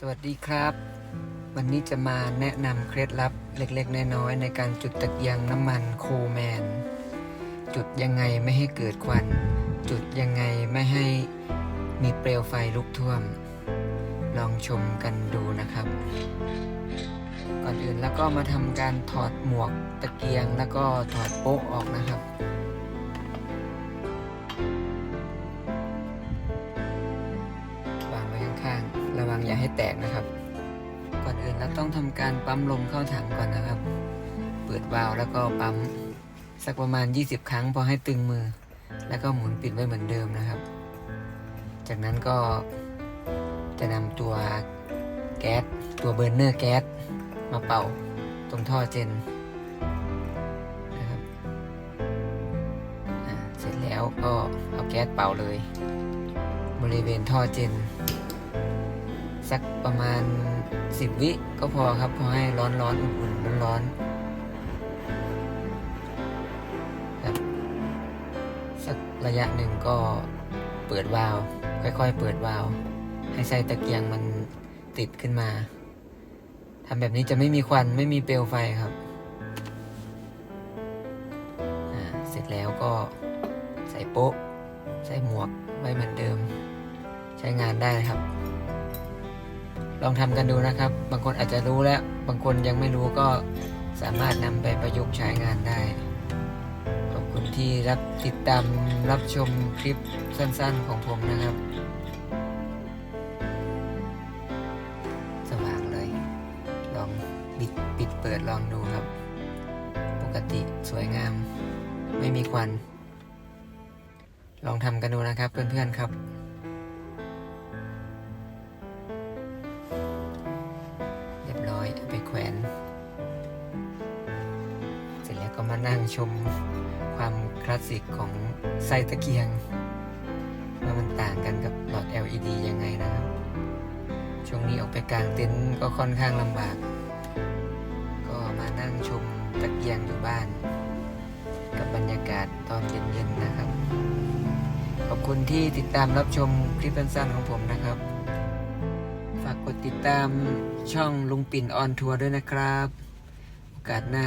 สวัสดีครับ วันนี้จะมาแนะนำเคล็ดลับเล็กๆ น้อยๆในการจุดตะเกียงน้ำมันโคแมน จุดยังไงไม่ให้เกิดควัน จุดยังไงไม่ให้มีเปลวไฟลุกท่วม ลองชมกันดูนะครับ ก่อนอื่นแล้วก็มาทำการถอดหมวกตะเกียงแล้วก็ถอดโป๊ะออกนะครับ อย่าให้แตกนะครับ ก่อนอื่นเราต้องทำการปั๊มลมเข้าถังก่อนนะครับ เปิดวาล์วแล้วก็ปั๊มสักประมาณ 20 ครั้งพอให้ตึงมือ แล้วก็หมุนปิดไว้เหมือนเดิมนะครับ จากนั้นก็จะนำตัวแก๊สตัวเบอร์เนอร์แก๊สมาเป่าตรงท่อเจนนะครับเสร็จแล้วก็เอาแก๊สเป่าเลย บริเวณท่อเจน สักประมาณ 10 วิก็พอครับพอให้ร้อนร้อนๆอุ่นๆร้อนๆครับสักระยะหนึ่งก็เปิดวาล์วค่อยๆ เปิดวาล์วให้ไส้ตะเกียงมันติดขึ้นมาทำแบบนี้จะไม่มีควันไม่มีเปลวไฟครับเสร็จแล้วก็ใส่โป๊ะ ใส่หมวกไว้เหมือนเดิม ใช้งานได้ครับ ลองทำกันดูนะครับ บางคนอาจจะรู้แล้ว บางคนยังไม่รู้ก็สามารถนำไปประยุกต์ใช้งานได้ ขอบคุณที่รับติดตามรับชมคลิปสั้นๆของผมนะครับ สว่างเลย ลองบิดปิดเปิดลองดูครับ ปกติสวยงาม ไม่มีควัน ลองทำกันดูนะครับเพื่อนๆครับ ก็มานั่งชมความคลาสสิกของไส้ตะเกียงว่ามันต่างกันกับหลอด LED ยังไงนะครับ ช่วงนี้ออกไปกลางเต็นท์ก็ค่อนข้างลำบาก ก็มานั่งชมตะเกียงอยู่บ้าน กับบรรยากาศตอนเย็นๆนะครับ ขอบคุณที่ติดตามรับชมคลิปสั้นๆของผมนะครับ ฝากกดติดตามช่องลุงปิ่นออนทัวร์ด้วยนะครับ โอกาสหน้า